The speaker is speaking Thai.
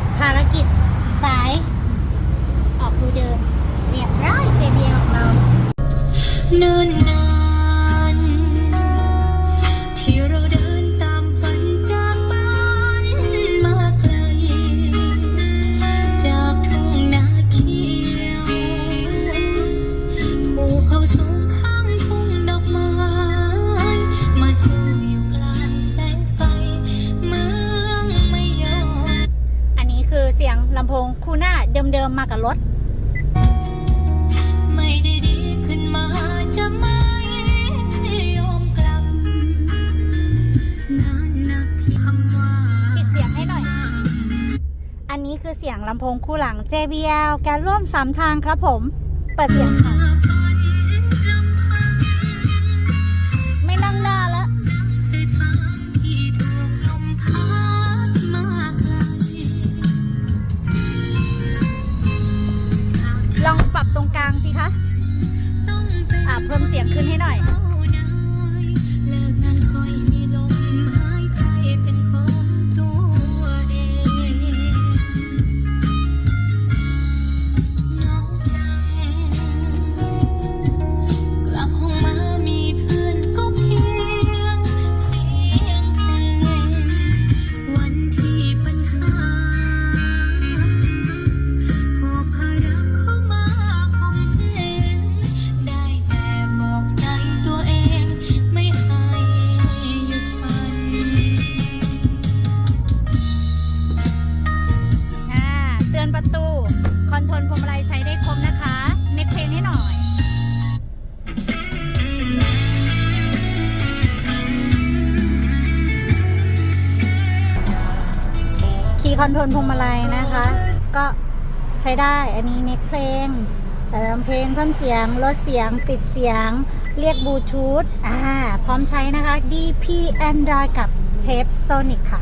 จภารกิจสาย ออกดูเดินเรียบร้อย JBL ของเรานิ่น ดิมๆมากับรถ ไม่ได้ดีขึ้นมาจะไม่ยอมกลับนานนักที่คำว่าปิดเสียงให้หน่อย อันนี้คือเสียงลำโพงคู่หลัง JBL การร่วมสามทางครับผม เปิดเสียงค่ะ สียงขึ้นให้หน่อย คอนโทรลพวงมาลัยนะคะ ก็ใช้ได้อันนี้เน็กเพลงแต่ลำเพลงเพิ่มเสียงลดเสียงปิดเสียง เรียกบลูทูธอ่าพร้อมใช้นะคะ DP Android กับ Shape Sonic ค่ะ